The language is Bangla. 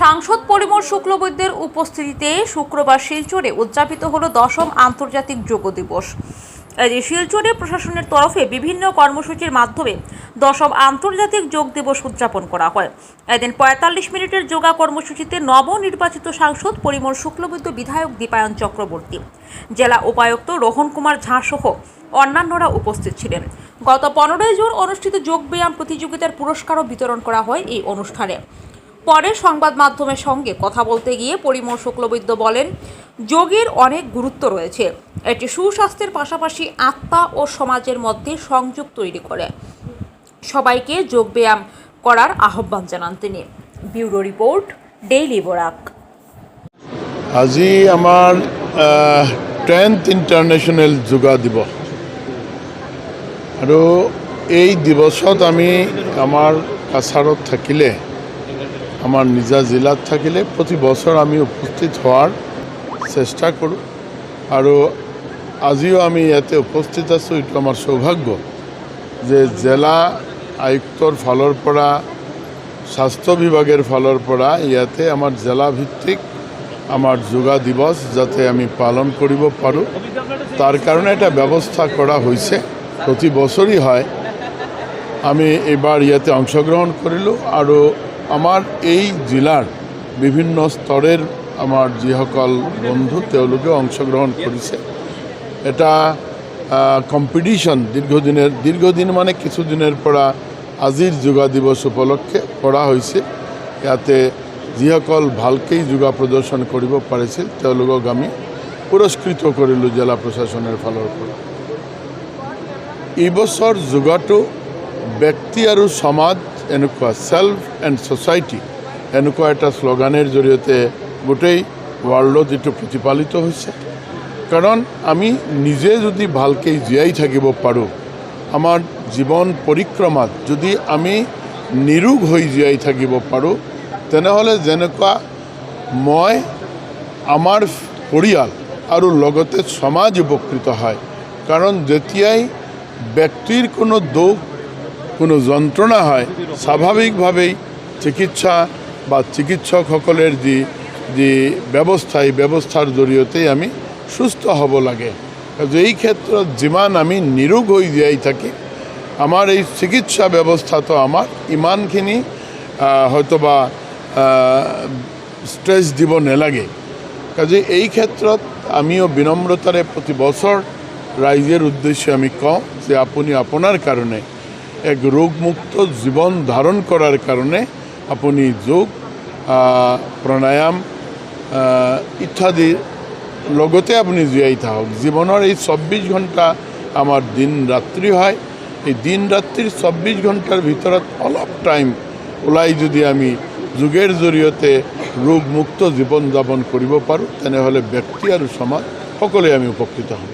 সাংসদ পরিমল শুক্লবৈদ্যের উপস্থিতিতে শুক্রবার শিলচরে উদযাপিত হলো দশম আন্তর্জাতিক যোগ দিবস। এদিন শিলচরে প্রশাসনের তরফে বিভিন্ন কর্মসূচির মাধ্যমে দশম আন্তর্জাতিক যোগ দিবস উদযাপন করা হয়। এদিন পঁয়তাল্লিশ মিনিটের যোগা কর্মসূচিতে নবনির্বাচিত সাংসদ পরিমল শুক্লবৈদ্য, বিধায়ক দীপায়ন চক্রবর্তী, জেলা উপায়ুক্ত রোহন কুমার ঝা সহ অন্যান্যরা উপস্থিত ছিলেন। গত পনেরোই জুন অনুষ্ঠিত যোগব্যায়াম প্রতিযোগিতার পুরস্কারও বিতরণ করা হয় এই অনুষ্ঠানে। পরে সংবাদ মাধ্যমের সঙ্গে কথা বলতে গিয়ে পরিমল শুক্লবৈদ্য বলেন, যোগের অনেক গুরুত্ব রয়েছে। এটি সুস্বাস্থ্যের পাশাপাশি আত্মা ও সমাজের মধ্যে সংযোগ তৈরি করে। সবাইকে যোগব্যায়াম করার আহ্বান জানান তিনি। Bureau report, daily Barak. আজি আমার টেন্থ ইণ্টাৰনেশ্যনেল যোগা দিৱস। আৰু এই দিৱসত আমি আমাৰ কাছাৰত থাকিলে আমাৰ নিজা জিলাত থাকিলে প্ৰতি বছৰ আমি উপস্থিত হোৱাৰ চেষ্টা কৰোঁ। আৰু আজিও আমি ইয়াতে উপস্থিত আছোঁ, এইটো আমাৰ সৌভাগ্য যে জেলা আয়ুক্তৰ ফালৰ পৰা, স্বাস্থ্য বিভাগের ফালৰ পৰা ইয়াতে আমাৰ জিলা ভিত্তিক আমাৰ যোগা দিৱস যাতে আমি পালন কৰিব পাৰোঁ। তাৰ কাৰণে এটা ব্যৱস্থা কৰা হৈছে। প্ৰতি বছৰেই হয়। আমি এইবাৰ ইয়াতে অংশগ্ৰহণ কৰিলোঁ আৰু আমাৰ এই জিলাৰ বিভিন্ন স্তৰেৰ আমাৰ যিসকল বন্ধু, তেওঁলোকে অংশগ্ৰহণ কৰিছে। এটা কম্পিটিশ্যন দীৰ্ঘদিনের, দীৰ্ঘদিন মানে কিছুদিনৰ পৰা আজিৰ যোগা দিৱস উপলক্ষে কৰা হৈছে। ইয়াতে যিসকল ভালকেই যোগা প্ৰদৰ্শন কৰিব পাৰিছিল, তেওঁলোকক আমি পুৰস্কৃত কৰিলোঁ জিলা প্ৰশাসনৰ ফালৰ পৰা। এইবছৰ যোগাটো ব্যক্তি আৰু সমাজ এনেকুৱা ছেল্ফ এণ্ড ছ'চাইটি এনেকুৱা এটা শ্লোগানৰ জৰিয়তে গোটেই ৱৰ্ল্ডত যিটো প্ৰতিপালিত হৈছে। কাৰণ আমি নিজে যদি ভালকৈ জীয়াই থাকিব পাৰোঁ, আমাৰ জীৱন পৰিক্ৰমাত যদি আমি নিৰোগ হৈ জীয়াই থাকিব পাৰোঁ, তেনেহ'লে যেনেকুৱা মই, আমাৰ পৰিয়াল আৰু লগতে সমাজ উপকৃত হয়। কাৰণ যেতিয়াই ব্যক্তিৰ কোনো দুখ কোনো যন্ত্ৰণা হয় স্বাভাৱিকভাৱেই চিকিৎসা বা চিকিৎসকসকলৰ যি যি ব্যৱস্থা এই ব্যৱস্থাৰ জৰিয়তেই আমি সুস্থ হ'ব লাগে। এই ক্ষেত্ৰত যিমান আমি নিৰোগ হৈ জীয়াই থাকি আমাৰ এই চিকিৎসা ব্যৱস্থাটো আমাৰ ইমানখিনি হয়তোবা ষ্ট্ৰেছ দিব নালাগে। কাজে এই ক্ষেত্ৰত আমিও বিনম্ৰতাৰে প্ৰতি বছৰ ৰাইজৰ উদ্দেশ্যে আমি কওঁ যে আপুনি আপোনাৰ কাৰণে এক ৰোগমুক্ত জীৱন ধাৰণ কৰাৰ কাৰণে আপুনি যোগ আহ, ইত্যাদিৰ লগতে আপুনি জীয়াই থাকক। জীৱনৰ এই চৌব্বিছ ঘণ্টা আমাৰ দিন ৰাত্ৰি হয়। এই দিন ৰাত্ৰিৰ চৌব্বিছ ঘণ্টাৰ ভিতৰত অলপ টাইম ওলাই যদি আমি যোগৰ জৰিয়তে ৰোগমুক্ত জীৱন যাপন কৰিব পাৰোঁ তেনেহ'লে ব্যক্তি আৰু সমাজ সকলোৱে আমি উপকৃত হ'ম।